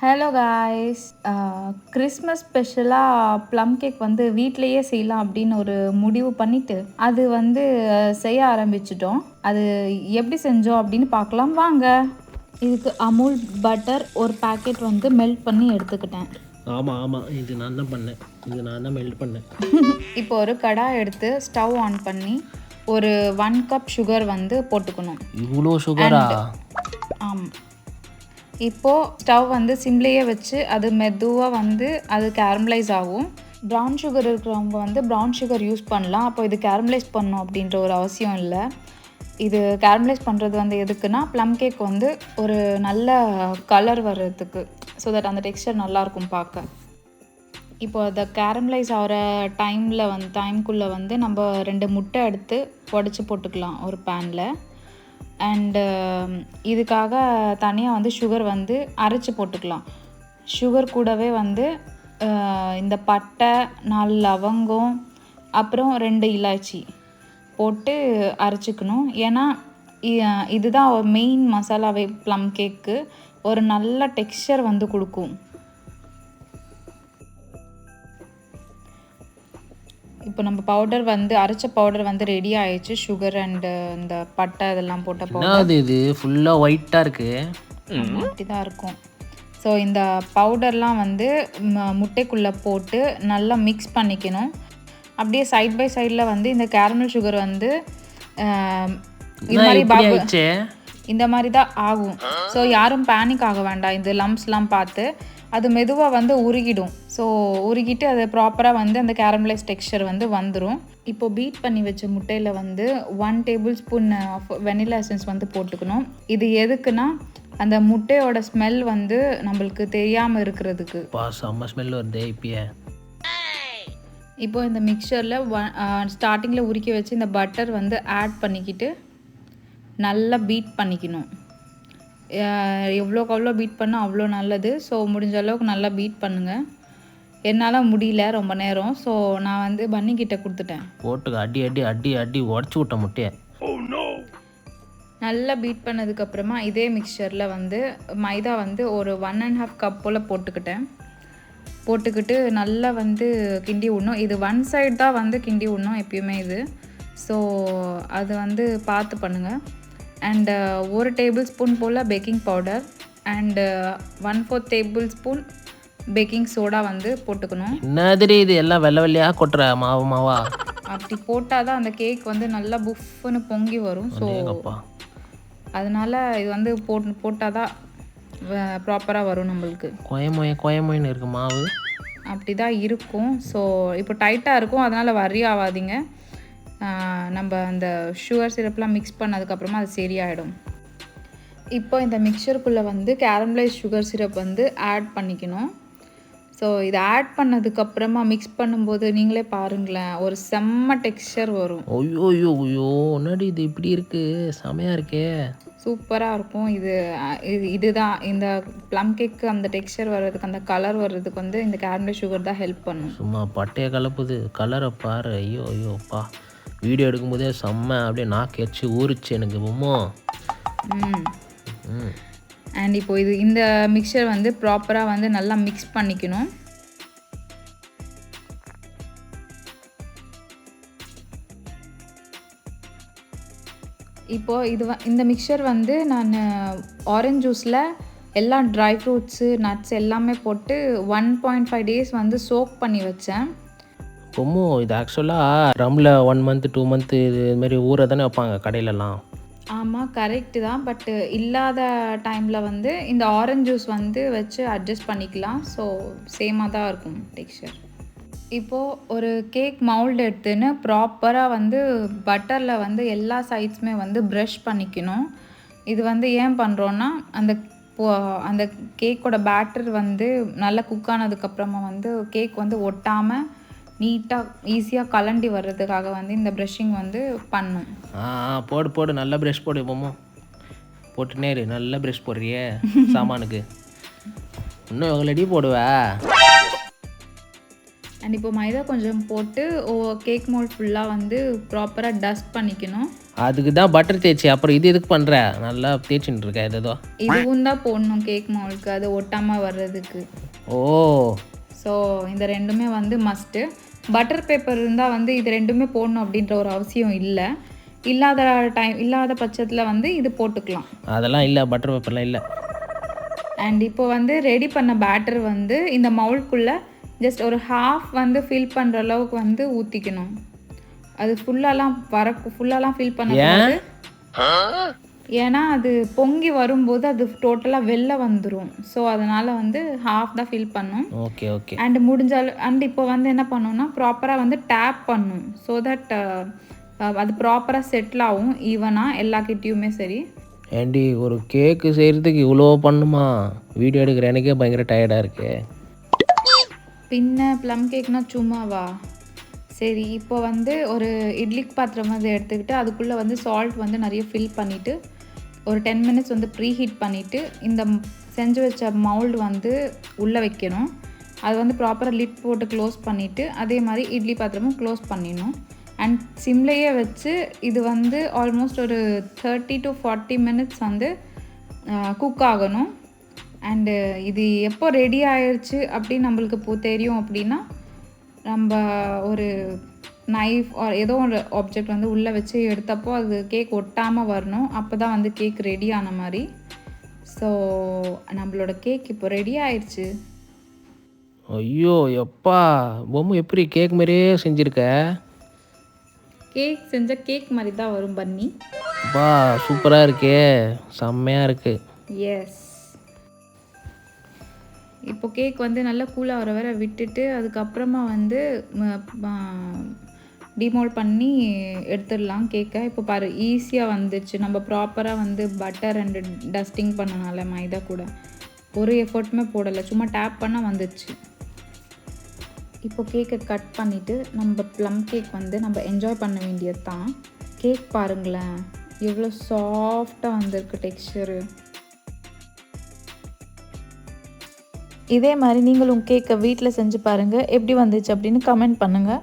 Hello guys Christmas ஸ்பெஷலாக plum cake வந்து வீட்டிலையே செய்யலாம் அப்படின்னு ஒரு முடிவு பண்ணிட்டு அது வந்து செய்ய ஆரம்பிச்சிட்டோம். அது எப்படி செஞ்சோம் அப்படின்னு பார்க்கலாம். வாங்க. இதுக்கு அமுல் பட்டர் ஒரு பாக்கெட் வந்து மெல்ட் பண்ணி எடுத்துக்கிட்டேன். ஆமாம் ஆமாம் இது நான் தான் பண்ணேன். இது நான் தான் மெல்ட் பண்ணேன். இப்போ ஒரு கடாய் எடுத்து ஸ்டவ் ஆன் பண்ணி ஒரு ஒன் கப் சுகர் வந்து போட்டுக்கணும். இவ்வளோ சுகரா ஆமாம் இப்போது ஸ்டவ் வந்து சிம்லேயே வச்சு அது மெதுவாக வந்து அது கேரமலைஸ் ஆகும். ப்ரௌன் சுகர் இருக்கிறவங்க வந்து ப்ரௌன் சுகர் யூஸ் பண்ணலாம். அப்போ இது கேரமலைஸ் பண்ணும் அப்படின்ற ஒரு அவசியம் இல்லை. இது கேரமலைஸ் பண்ணுறது வந்து எதுக்குன்னா ப்ளம் கேக் வந்து ஒரு நல்ல கலர் வர்றதுக்கு ஸோ தட் அந்த டெக்ஸ்டர் நல்லாயிருக்கும் பார்க்க. இப்போ அதை கேரமலைஸ் ஆகிற டைமில் வந்து டைம்குள்ளே வந்து நம்ம ரெண்டு முட்டை எடுத்து உடச்சி போட்டுக்கலாம் ஒரு பேனில் அண்டு um, இதுக்காக தனியாக வந்து சுகர் வந்து அரைச்சி போட்டுக்கலாம். சுகர் கூடவே வந்து இந்த பட்டை நாலு லவங்கம் அப்புறம் ரெண்டு இலாச்சி போட்டு அரைச்சிக்கணும். ஏன்னா இதுதான் மெயின் மசாலாவே ப்ளம் கேக்கு ஒரு நல்ல டெக்ஸ்சர் வந்து கொடுக்கும். இப்போ நம்ம பவுடர் வந்து அரைச்ச பவுடர் வந்து ரெடி ஆயிடுச்சு. சுகர் அண்டு இந்த பட்டை இதெல்லாம் போட்ட பவுடர் இது? ஃபுல்லாக ஒயிட்டாக இருக்கு. அப்படி தான் இருக்கும். ஸோ இந்த பவுடர்லாம் வந்து முட்டைக்குள்ளே போட்டு நல்லா மிக்ஸ் பண்ணிக்கணும். அப்படியே சைட் பை சைடில் வந்து இந்த கேரமல் சுகர் வந்து இது மாதிரி இந்த மாதிரி தான் ஆகும். ஸோ யாரும் பேனிக் ஆக வேண்டாம். இந்த லம்ப்ஸ்லாம் பார்த்து. அது மெதுவாக வந்து உருகிடும். ஸோ உருகிட்டு அது ப்ராப்பராக வந்து அந்த கேரமலைஸ் டெக்ஸ்சர் வந்து வந்துடும் இப்போ பீட் பண்ணி வச்ச முட்டையில் வந்து one tablespoon of vanilla essence வந்து போட்டுக்கணும். இது எதுக்குன்னா அந்த முட்டையோட ஸ்மெல் வந்து நம்மளுக்கு தெரியாமல் இருக்கிறதுக்கு. செம்ம ஸ்மெல் வருதே இப்பயே. இப்போ இந்த மிக்சரில் ஸ்டார்டிங்கில் உருக்கி வச்சு இந்த பட்டர் வந்து ஆட் பண்ணிக்கிட்டு நல்லா பீட் பண்ணிக்கணும். எவ்வளோக்கு அவ்வளோ பீட் பண்ணால் அவ்வளோ நல்லது. ஸோ முடிஞ்ச அளவுக்கு நல்லா பீட் பண்ணுங்கள் என்னால் முடியல ரொம்ப நேரம். ஸோ நான் வந்து பன்னி கிட்ட கொடுத்துட்டேன். போட்டு அடி அடி அடி அடி உடச்சி விட்ட முட்டையை. நல்லா பீட் பண்ணதுக்கப்புறமா இதே மிக்சரில் வந்து மைதா வந்து ஒரு ஒன் அண்ட் ஹாஃப் கப் போல் போட்டுக்கிட்டேன். போட்டுக்கிட்டு நல்லா வந்து கிண்டி விடணும். இது ஒன் சைடு தான் வந்து கிண்டி விடணும் எப்பயுமே இது. ஸோ அது வந்து பார்த்து பண்ணுங்கள் அண்டு ஒரு tablespoon pole baking powder and one fourth tablespoon baking soda வந்து போட்டுக்கணும். என்னதுடி இது? எல்லாம் வெள்ளை வெள்ளையாக கொட்டுற மாவு மாவா? அப்படி போட்டால் தான் அந்த கேக் வந்து நல்லா புஃப்னு பொங்கி வரும். ஸோ அதனால இது வந்து போட் போட்டால் தான் ப்ராப்பராக வரும் நம்மளுக்கு. கோயமொய கோயமொயன்னு இருக்கு மாவு. அப்படி தான் இருக்கும். ஸோ இப்போ டைட்டாக இருக்கும். அதனால் வரி ஆகாதீங்க. நம்ம அந்த சுகர் சிரப்லாம் மிக்ஸ் பண்ணதுக்கப்புறமா அது சரியாயிடும். இப்போ இந்த மிக்சருக்குள்ளே வந்து கேரமலைஸ் சுகர் சிரப் வந்து ஆட் பண்ணிக்கணும். ஸோ இதை ஆட் பண்ணதுக்கப்புறமா மிக்ஸ் பண்ணும்போது நீங்களே பாருங்களேன் ஒரு செம்ம டெக்ஸ்சர் வரும். ஐயோ ஐயோ ஐயோ என்னடி இது இப்படி இருக்கு? செமையா இருக்கே. சூப்பராக இருக்கும். இது இது இதுதான். இந்த ப்ளம் கேக்கு அந்த டெக்ஸ்சர் வர்றதுக்கு அந்த கலர் வர்றதுக்கு வந்து இந்த கேரமல் சுகர் தான் ஹெல்ப் பண்ணும். சும்மா பட்டையை கலப்புது. கலரை பாரு. ஐயோ ஐயோப்பா வீடியோ எடுக்கும்போதே செம்ம அப்படியே நாக்கு எச்சு ஊறிச்சு எனக்கு பொம்மோ அண்ட் இப்போ இது இந்த மிக்சர் வந்து ப்ராப்பராக வந்து நல்லா மிக்ஸ் பண்ணிக்கணும். இப்போது இது இந்த மிக்சர் வந்து நான் ஆரஞ்ச் ஜூஸில் எல்லா ட்ரை ஃப்ரூட்ஸு நட்ஸ் எல்லாமே போட்டு ஒன் பாயிண்ட் ஃபைவ் டேஸ் வந்து சோக் பண்ணி வச்சேன். பொம்மோ இது ஆக்சுவலாக ரம்மில் ஒன் மந்த் டூ மந்த் இது மாதிரி ஊற தானே வைப்பாங்க கடையிலலாம். ஆமாம் கரெக்டு தான். பட்டு இல்லாத டைமில் வந்து இந்த ஆரஞ்ச் ஜூஸ் வந்து வச்சு அட்ஜஸ்ட் பண்ணிக்கலாம். ஸோ சேமாக தான் இருக்கும் டெக்ஸ்சர் இப்போது ஒரு கேக் மவுல்டு எடுத்துன்னு ப்ராப்பராக வந்து பட்டரில் வந்து எல்லா சைட்ஸுமே வந்து ப்ரஷ் பண்ணிக்கணும். இது வந்து ஏன் பண்ணுறோன்னா அந்த அந்த கேக்கோட பேட்டர் வந்து நல்லா குக் ஆனதுக்கப்புறமா வந்து கேக் வந்து ஒட்டாமல் நீட்டாக ஈஸியாக கலண்டி வர்றதுக்காக வந்து இந்த ப்ரஷிங் வந்து பண்ணும். போடு போடு. நல்ல ப்ரெஷ் போடு பொம்மோ. போட்டுனே இரு. நல்ல ப்ரெஷ் போடுறியே சாமானுக்கு. இன்னும் எவ்வளோ போடுவ? அண்ட் இப்போ மைதா கொஞ்சம் போட்டு ஓ கேக் மோல்ட் ஃபுல்லாக வந்து ப்ராப்பராக டஸ்ட் பண்ணிக்கணும். அதுக்கு தான் பட்டர் தேய்ச்சி. அப்புறம் இது எதுக்கு பண்ணுற நல்லா தேய்ச்சின்னு இருக்க ஏதோ. இதுவும் தான் போடணும் கேக் மோல்க்கு அது ஒட்டாமல் வர்றதுக்கு. ஓ. இந்த ரெண்டுமே வந்து மஸ்ட்டு பட்டர் பேப்பர் இருந்தால் வந்து இது ரெண்டுமே போடணும் அப்படின்ற ஒரு அவசியம் இல்லை. இல்லாத டைம் இல்லாத பட்சத்தில் வந்து இது போட்டுக்கலாம். அதெல்லாம் இல்லை பட்டர் பேப்பர்லாம் இல்லை. அண்ட் இப்போ வந்து ரெடி பண்ண பேட்டர் வந்து இந்த மவுல்குள்ளே ஜஸ்ட் ஒரு ஹாஃப் வந்து ஃபில் பண்ணுற அளவுக்கு வந்து ஊற்றிக்கணும் அது ஃபுல்லாலாம் வர ஃபுல்லாலாம் ஃபில் பண்ணக்கூடாது. ஏன்னா அது பொங்கி வரும்போது அது டோட்டலாக வெளில வந்துடும் ஸோ அதனால் வந்து ஹாஃப் தான் ஃபில் பண்ணும். ஓகே ஓகே அண்ட் முடிஞ்சால் அண்ட் இப்போ வந்து என்ன பண்ணணும்னா ப்ராப்பராக வந்து டேப் பண்ணும். ஸோ தட் அது ப்ராப்பராக செட்டில் ஆகும் ஈவனாக எல்லா கிட்டேயுமே சரி. ஏண்டி ஒரு கேக்கு செய்கிறதுக்கு இவ்வளோ பண்ணுமா? வீடியோ எடுக்கிற எனக்கே பயங்கர டயர்டாக இருக்கு. பின்ன ப்ளம் கேக்னா சும்மாவா? சரி இப்போ வந்து ஒரு இட்லி பாத்திரம் வந்து எடுத்துக்கிட்டு அதுக்குள்ளே வந்து சால்ட் வந்து நிறைய ஃபில் பண்ணிவிட்டு ஒரு டென் மினிட்ஸ் வந்து ப்ரீ ஹீட் பண்ணிவிட்டு இந்த செஞ்சு வச்ச மவுல்டு வந்து உள்ளே வைக்கணும். அது வந்து ப்ராப்பராக லிட் போட்டு க்ளோஸ் பண்ணிவிட்டு அதே மாதிரி இட்லி பாத்திரமும் க்ளோஸ் பண்ணிடணும். அண்ட் சிம்லேயே வச்சு இது வந்து ஆல்மோஸ்ட் ஒரு தேர்ட்டி டு ஃபார்ட்டி மினிட்ஸ் வந்து குக் ஆகணும். அண்டு இது எப்போ ரெடி ஆயிடுச்சு அப்படின்னு நம்மளுக்கு இப்போ தெரியும் அப்படின்னா நம்ம ஒரு நைஃப் ஏதோ ஒரு ஆப்ஜெக்ட் வந்து உள்ளே வச்சு எடுத்தப்போ அது கேக் ஒட்டாமல் வரணும். அப்போ தான் வந்து கேக் ரெடி ஆன மாதிரி. ஸோ நம்மளோட கேக் இப்போ ரெடி ஆயிடுச்சு. ஐயோ எப்பா பொம்மை எப்படி கேக் மாதிரியே செஞ்சுருக்க? கேக் செஞ்ச கேக் மாதிரி தான் வரும் பன்னி. அப்பா சூப்பராக இருக்கே. செம்மையாக இருக்குது எஸ் இப்போ கேக் வந்து நல்லா கூலாக வர வர விட்டுட்டு அதுக்கப்புறமா வந்து டிமோல் பண்ணி எடுத்துடலாம் கேக்கை. இப்போ பாரு ஈஸியாக வந்துச்சு. நம்ம ப்ராப்பராக வந்து பட்டர் அண்டு டஸ்டிங் பண்ணனால மைதா கூட. ஒரு எஃபர்ட்டுமே போடலை. சும்மா டேப் பண்ணால் வந்துச்சு. இப்போ கேக்கை கட் பண்ணிவிட்டு நம்ம ப்ளம் கேக் வந்து நம்ம என்ஜாய் பண்ண வேண்டியது தான் கேக் பாருங்களேன் எவ்வளோ சாஃப்டாக வந்திருக்கு டெக்ஸ்சரு இதே மாதிரி நீங்களும் கேக்கை வீட்டில் செஞ்சு பாருங்கள் எப்படி வந்துச்சு அப்படின்னு கமெண்ட் பண்ணுங்கள்